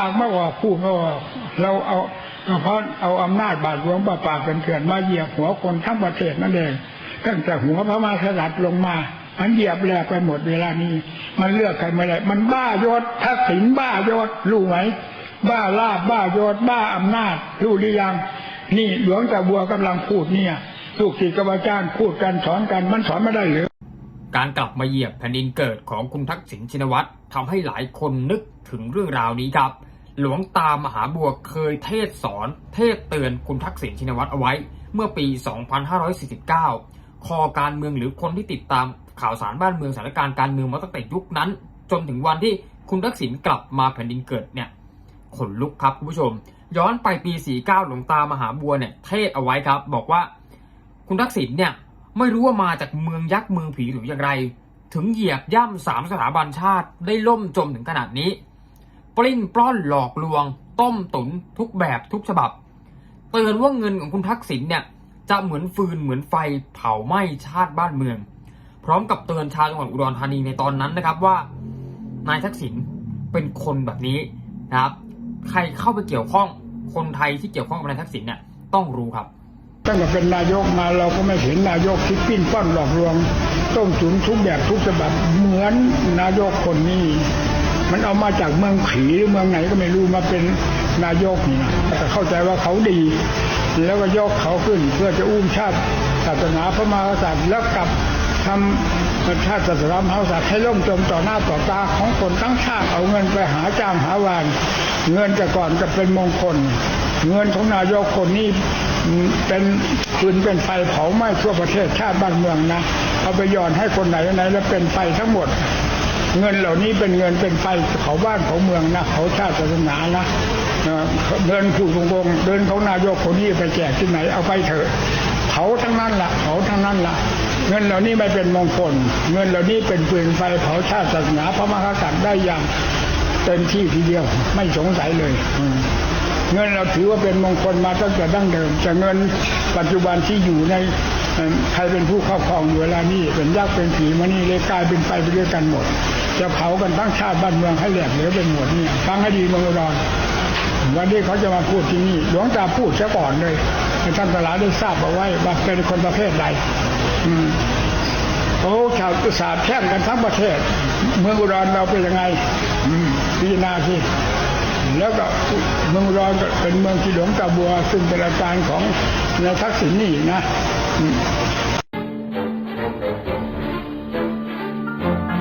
ปากไม่ว่าพูดไม่ว่าเราเอาเพราะเอาอำนาจบาดหลวงป่าปากเป็นเถื่อนมาเหยียบหัวคนทั้งประเทศนั่นเองตั้งแต่หัวพระมากษัตริย์ลงมามันเหยียบแหลกไปหมดเวลานี้ มันเลือกใครไม่ได้มันบ้ายศทักษิณบ้ายศรู้ไหมบ้าลาบบ้ายศบ้าอำนาจรู้หรือยัง นี่หลวงตาบัวกำลังพูดเนี่ยลูกศิษย์กบอาจารย์พูดกันสอนกันมันสอนไม่ได้หรือ การกลับมาเหยียบแผ่นดินเกิดของคุณทักษิณชินวัตรทำให้หลายคนนึกถึงเรื่องราวนี้ครับ หลวงตามหาบัวเคยเทศสอน เทศเตือนคุณทักษิณชินวัตรเอาไว้ เมื่อปี 2549 คอการเมืองหรือคนที่ติดตามข่าวสารบ้านเมืองสถานการณ์การเมืองมาตั้งแต่ยุคนั้น จนถึงวันที่คุณทักษิณกลับมาแผ่นดินเกิดเนี่ยขนลุกครับคุณผู้ชม ย้อนไปปี 49 หลวงตามหาบัวเนี่ยเทศเอาไว้ครับ บอกว่าคุณทักษิณเนี่ย ไม่รู้ว่ามาจากเมืองยักษ์เมืองผีหรืออย่างไร ถึงเหยียบย่ำสามสถาบันชาติได้ล่มจมถึงขนาดนี้ ปลิ้นปล้อนหลอกลวง ต้มตุนทุกแบบทุกฉบับ เตือนว่าเงินของคุณทักษิณเนี่ยจะเหมือนฟืนเหมือนไฟเผาไหม้ชาติบ้านเมือง พร้อมกับเตือนชาวจังหวัดอุดรธานีในตอนนั้นนะครับว่านายทักษิณเป็นคนแบบนี้นะครับ ใครเข้าไปเกี่ยวข้องคนไทยที่เกี่ยวข้องกับนายทักษิณเนี่ยต้องรู้ครับ ตั้งแต่เป็นนายกมาเราก็ไม่เห็นนายกที่ปิ้นป้อนหลอกลวง ต้มตุ๋นทุกแบบทุกฉบับเหมือนนายกคนนี้มันเอามาจากเมืองผีหรือเมืองไหนก็ไม่รู้มาเป็นนายกนี่นะแต่เข้าใจว่าเขาดี แล้วก็ยกเขาขึ้นเพื่อจะอุ้มชาติศาสนาพระมหากษัตริย์แล้วกลับทำชาติศาสนาพระมหากษัตริย์ให้ล่มจมต่อหน้าต่อตาของคนทั้งชาติเอาเงินไปหาจ้างหาวาน เงินแต่ก่อนจะเป็นมงคล เงินของนายกคนนี้ เป็นปืนเป็นไฟเผาไหม้ทั่วประเทศชาติบ้านเมืองนะเอาไปย่อนให้คนไหนไหนแล้วเป็นไฟทั้งหมด เงินเหล่านี้เป็นเงินเป็นไฟเขาบ้านเขาเมืองนะเขาชาติศาสนานะเดินผูกตรงๆเดินเของนายกคนนี้ไปแจกที่ไหนเอาไปเถอะเผาทั้งนั้นละ่ะเผาทั้งนั้นละ่ะ เงินเหล่านี้ไม่เป็นมงคล เงินเหล่านี้เป็นปืนไฟเผาชาติศาสนาพระมหากษัตริย์ได้อย่างเต็มที่ทีเดียวไม่สงสัยเลยอื เงินเราถือว่าเป็นมงคลมาตั้งแต่ดั้งเดิมแต่เงินปัจจุบันที่อยู่ในใครเป็นผู้ครอบครองอยู่เวลานี้เป็นยักษ์เป็นผีมานี่เลยกลายเป็นไปไปด้วยกันหมด จะเผากันทั้งชาติบ้านเมืองให้แหลกเหลวเป็นหมดเนี่ยฟังให้ดีเมืองอุดรวันนี้เขาจะมาพูดที่นี่หลวงตาพูดซะก่อนเลยท่านตลาดได้ทราบเอาไว้ว่าเป็นคนประเภทใดโอ้ชาวสาห์แช่งกันทั้งประเทศ เมืองอุดรเราเป็นยังไงพิจารณาสิแล้วก็ เมืองรอเป็นเมืองที่หลวงตาบัวซึ่งเป็นอาจารย์ของนายทักษิณนี่นะ